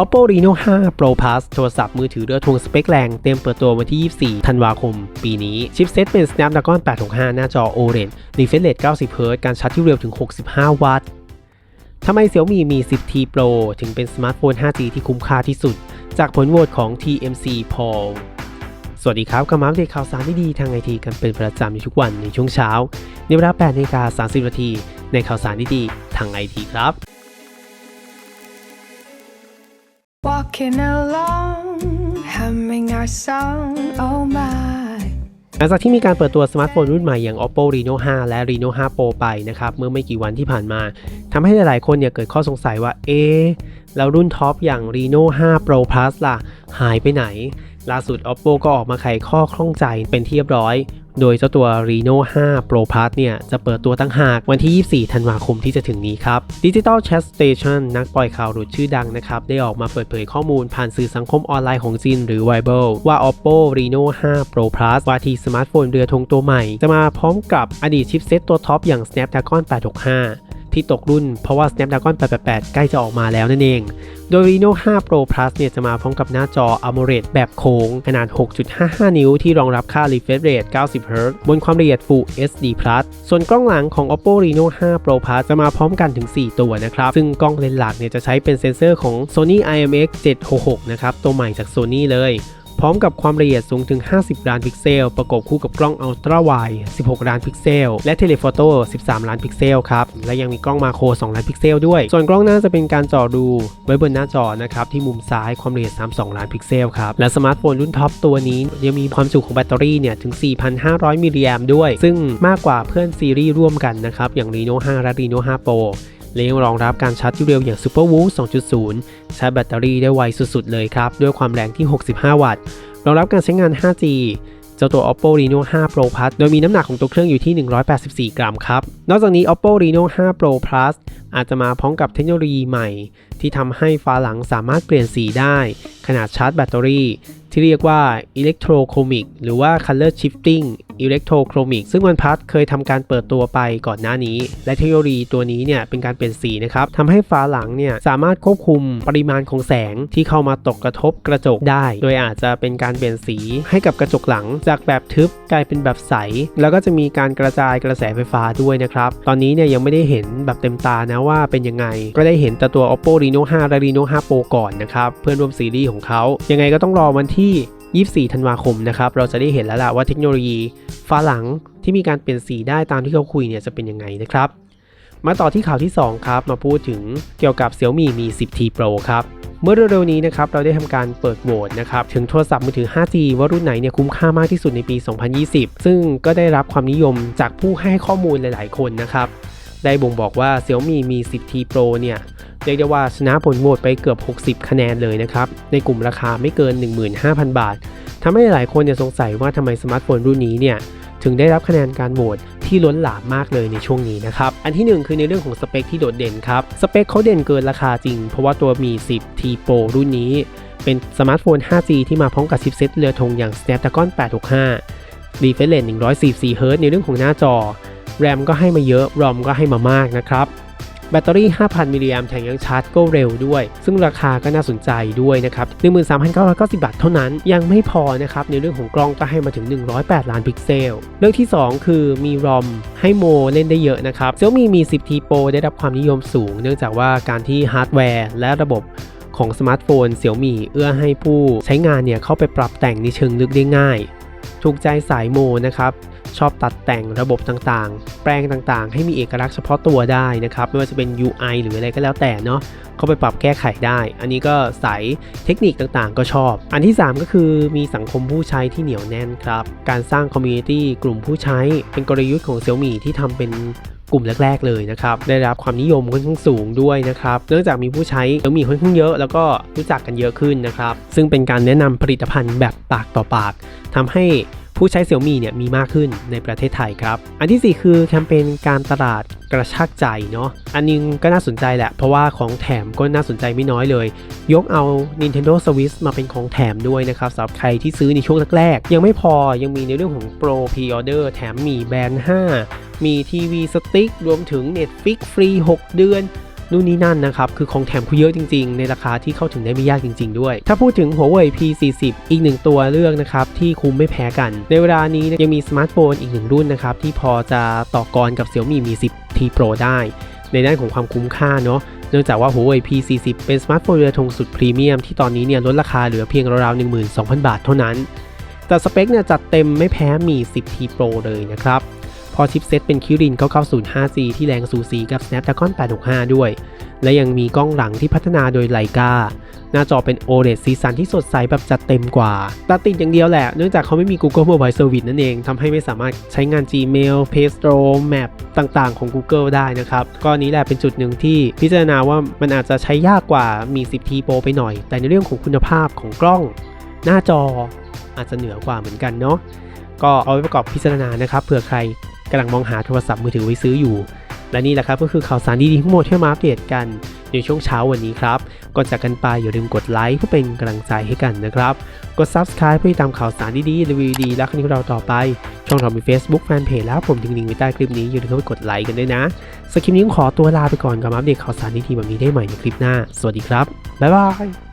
Oppo Reno 5 Pro Plus โทรศัพท์มือถือเรือทวงสเปคแรง เตรียมเปิดตัววันที่ 24 ธันวาคม ปีนี้ ชิปเซตเป็น Snapdragon 865 หน้าจอ OLED refresh rate 90 Hz การชาร์จที่เร็วถึง 65 วัตต์ทำไม Xiaomi มี 10T Pro ถึงเป็นสมาร์ทโฟน 5G ที่คุ้มค่าที่สุด จากผลโหวตของ TMC Poll สวัสดีครับกำลังอัปเดตข่าวสารที่ดีทางไอทีกันเป็นประจำในทุกวันในช่วงเช้า ในเวลา8นาฬิกา30นาทีในข่าวสารที่ดีทางไอทีครับ Walking along, humming our song, oh my. หลังจากที่มีการเปิดตัวสมาร์ทโฟนรุ่นใหม่อย่าง Oppo Reno 5 และ Reno 5 Pro ไปนะครับ เมื่อไม่กี่วันที่ผ่านมาทำให้หลายๆ คนเนี่ยเกิดข้อสงสัยว่า เอ๊ะ แล้วรุ่นท็อปอย่าง Reno 5 Pro Plus ล่ะ หายไปไหน ล่าสุด Oppo ก็ออกมาไขข้อข้องใจเป็นที่เรียบร้อย โดยเจ้าตัว Reno 5 Pro Plus เนี่ย จะเปิดตัวตั้งหากวันที่ 24 ธันวาคมที่จะถึงนี้ครับ Digital Chat Station นักปล่อยข่าวหลุดชื่อดังนะครับ ได้ออกมาเปิดเผยข้อมูลผ่านสื่อสังคมออนไลน์ของจีนหรือ Weibo ว่า Oppo Reno 5 Pro Plus วาทีสมาร์ทโฟนเรือธงตัวใหม่ จะมาพร้อมกับอดีตชิปเซตตัวท็อปอย่าง Snapdragon 865 ที่ตกรุ่นเพราะว่า Snapdragon 888 ใกล้จะออกมาแล้วนั่นเอง โดย Reno 5 Pro Plus เนี่ยจะมาพร้อมกับหน้าจอ AMOLED แบบโค้ง ขนาด 6.55 นิ้วที่รองรับค่า refresh rate 90 Hz บนความละเอียด Full HD Plus ส่วนกล้องหลังของ Oppo Reno 5 Pro Plus จะมาพร้อมกันถึง 4 ตัวนะครับ ซึ่งกล้องเลนส์หลักเนี่ยจะใช้เป็นเซ็นเซอร์ของ Sony IMX 766 นะครับ ตัวใหม่จาก Sony เลย ร้อมกับความละเอียดสูงถึง 50 ล้านพิกเซล ประกบคู่กับกล้อง Ultra Wide 16 ล้านพิกเซล และเทเลโฟโต้13 ล้านพิกเซลครับ และยังมีกล้องมาโคร 2 ล้านพิกเซลด้วย ส่วนกล้องหน้าจะเป็นการจ่อดูไว้บนหน้าจอนะครับที่มุมซ้ายความละเอียด 32 ล้านพิกเซลครับ และสมาร์ทโฟนรุ่นท็อปตัวนี้ยังมีความจุของแบตเตอรี่เนี่ยถึง 4,500 มิลลิแอมด้วย ซึ่งมากกว่าเพื่อนซีรีส์ร่วมกันนะครับอย่าง Reno 5 และ Reno 5 Pro และยังรองรับการชาร์จที่เร็วอย่าง Super Woo 2.0ใช้แบตเตอรี่ได้ไวสุดๆเลยครับ ด้วยความแรงที่ 65 วัตต์ รองรับการใช้งาน 5G เจ้าตัว Oppo Reno 5 Pro Plus โดยมีน้ำหนักของตัวเครื่องอยู่ที่ 184 กรัมครับ นอกจากนี้ Oppo Reno 5 Pro Plus อาจจะมาพร้อมกับเทคโนโลยีใหม่ ที่ทำให้ฝาหลังสามารถเปลี่ยนสีได้ ขนาดชาร์จแบตเตอรี่ ที่เรียกว่า Electrochromic หรือว่า Color Shifting Electrochromic ซึ่งวันพัทเคยทำการเปิดตัวไปก่อนหน้านี้ และเทคโนโลยีตัวนี้เนี่ยเป็นการเปลี่ยนสีนะครับทำให้ฝาหลังเนี่ยสามารถควบคุมปริมาณของแสงที่เข้ามาตกกระทบกระจกได้ โดยอาจจะเป็นการเปลี่ยนสีให้กับกระจกหลัง จากแบบทึบกลายเป็นแบบใส แล้วก็จะมีการกระจายกระแสไฟฟ้าด้วยนะครับ ตอนนี้เนี่ยยังไม่ได้เห็นแบบเต็มตานะว่าเป็นยังไง ก็ได้เห็นแต่ตัว Oppo Reno 5 และ Reno 5 Pro ก่อนนะครับ เพื่อนร่วมซีรีส์ของเขา ยังไงก็ต้องรอวันที่ 24 ธันวาคมนะครับ เราจะได้เห็นแล้วล่ะว่าเทคโนโลยีฟ้าหลังที่มีการเปลี่ยนสีได้ตามที่เขาคุยเนี่ยจะเป็นยังไงนะครับ มาต่อที่ข่าวที่ 2 ครับ มาพูดถึงเกี่ยวกับ Xiaomi Mi 10T Pro ครับ เมื่อเร็วๆนี้นะครับ เราได้ทำการเปิดโหวตนะครับ ถึงโทรศัพท์มือถือ 5G ว่ารุ่นไหนเนี่ยคุ้มค่ามากที่สุดในปี 2020 ซึ่งก็ได้รับความนิยมจากผู้ให้ข้อมูลหลาย ๆ คนนะครับ ได้บ่งบอกว่า Xiaomi Mi 10T Pro เนี่ย เรียกได้ว่าชนะผลโหวตไปเกือบ 60 คะแนนเลยนะครับ ในกลุ่มราคาไม่เกิน 15,000 บาททำให้หลายคนเนี่ยสงสัยว่าทำไมสมาร์ทโฟนรุ่นนี้เนี่ยถึงได้รับคะแนนการโหวตที่ล้นหลามมากเลยในช่วงนี้นะครับ อันที่ 1 คือในเรื่องของสเปคที่โดดเด่นครับ สเปคเขาเด่นเกินราคาจริง เพราะว่าตัวมี 10 T Pro รุ่นนี้ เป็นสมาร์ทโฟน 5G ที่มาพร้อมกับชิปเซ็ตเรือธงอย่าง Snapdragon 865 refresh rate 144 Hz ในเรื่องของหน้าจอแรมก็ให้มาเยอะรอมก็ให้มามากนะครับ แบตเตอรี่ 5,000 มิลลิแอมแถมยังชาร์จก็เร็วด้วย ซึ่งราคาก็น่าสนใจด้วยนะครับ 13,990 บาทเท่านั้น ยังไม่พอนะครับ ในเรื่องของกล้องก็ให้มาถึง 108 ล้านพิกเซล เรื่องที่ 2 คือมีรอมให้โมเล่นได้เยอะนะครับ Xiaomi Mi 10T Pro ได้รับความนิยมสูง เนื่องจากว่าการที่ฮาร์ดแวร์และระบบของสมาร์ทโฟน Xiaomi เอื้อให้ผู้ใช้งานเนี่ยเข้าไปปรับแต่งในเชิงลึกได้ง่าย ถูกใจสายโมนะครับ ชอบตัดแต่งระบบต่างๆ แปลงต่างๆ ให้มีเอกลักษณ์เฉพาะตัวได้นะครับ ไม่ว่าจะเป็น UI หรืออะไรก็แล้วแต่เนาะเข้าไปปรับแก้ไขได้ อันนี้ก็สายเทคนิคต่างๆ ก็ชอบ อันที่ 3 ก็คือมีสังคมผู้ใช้ที่เหนียวแน่นครับ การสร้างคอมมูนิตี้กลุ่มผู้ใช้เป็นกลยุทธ์ของ Xiaomi ที่ทำเป็นกลุ่มแรก ๆ เลยนะครับ ได้รับความนิยมค่อนข้างสูงด้วยนะครับ เนื่องจากมีผู้ใช้ Xiaomi ค่อนข้างเยอะ แล้วก็รู้จักกันเยอะขึ้นนะครับ ซึ่งเป็นการแนะนำผลิตภัณฑ์แบบปากต่อปากทำให้ ผู้ใช้ Xiaomi เนี่ยมีมากขึ้นในประเทศไทยครับ อันที่ 4 คือแคมเปญการตลาดกระชากใจเนาะ อันนึงก็น่าสนใจแหละ เพราะว่าของแถมก็น่าสนใจไม่น้อยเลย ยกเอา Nintendo Switch มาเป็นของแถมด้วยนะครับสำหรับใครที่ซื้อในช่วงแรกๆ ยังไม่พอยังมีในเรื่องของ Pro Pre-order แถมมีแบรนด์5มีทีวีสติ๊กรวมถึง Netflix ฟรี 6 เดือน นู่นนี่นั่นนะครับ คือของแถมเขาเยอะจริง ๆ ในราคาที่เข้าถึงได้ไม่ยากจริง ๆ ด้วย ถ้าพูดถึง Huawei P40 อีกหนึ่งตัวเลือกนะครับที่คุ้มไม่แพ้กัน ในเวลานี้ยังมีสมาร์ทโฟนอีกหนึ่งรุ่นนะครับที่พอจะต่อกรกับ Xiaomi Mi 10T Pro ได้ ในด้านของความคุ้มค่าเนาะเนื่องจากว่า Huawei P40 เป็นสมาร์ทโฟนเรือธงสุดพรีเมียมที่ตอนนี้เนี่ยลดราคาเหลือเพียงราวๆ12,000 บาทเท่านั้น แต่สเปคเนี่ยจัดเต็มไม่แพ้มี 10T Pro เลยนะครับ พอชิปเซตเป็น Kirin 990 5G ที่แรงสูสีกับ Snapdragon 865 ด้วย และยังมีกล้องหลังที่พัฒนาโดยไลกาหน้าจอเป็น OLED สีสันที่สดใสแบบจัดเต็มกว่าแต่ติดอย่างเดียวแหละ เนื่องจากเขาไม่มี Google Mobile Service นั่นเองทำให้ไม่สามารถใช้งาน Gmail Play Store Map ต่างๆ ของ Google ได้นะครับ ก็นี้แหละเป็นจุดหนึ่งที่พิจารณาว่ามันอาจจะใช้ยากกว่ามี 10T Pro ไปหน่อย แต่ในเรื่องของคุณภาพของกล้อง หน้าจออาจจะเหนือกว่าเหมือนกันเนาะก็เอาไว้ประกอบพิจารณานะครับเผื่อใคร กำลังมองหาโทรศัพท์มือถือไว้ซื้ออยู่ และนี่แหละครับก็คือข่าวสารดีๆทั้งหมดที่มาอัปเดตกันในช่วงเช้าวันนี้ครับก่อนจากกันไปอย่าลืมกดไลค์เพื่อเป็นกำลังใจให้กันนะครับ กด Subscribe เพื่อติดตามข่าวสารดีๆรีวิวดีและคลิปของเราต่อไป ช่องเรามี Facebook Fanpage แล้วผมทิ้งลิงก์ไว้ใต้คลิปนี้อย่าลืมเข้าไปกดไลค์กันด้วยนะสคริปนี้ขอตัวลาไปก่อนกับอัปเดตข่าวสารดีๆแบบนี้ได้ใหม่ในคลิปหน้า สวัสดีครับบ๊ายบาย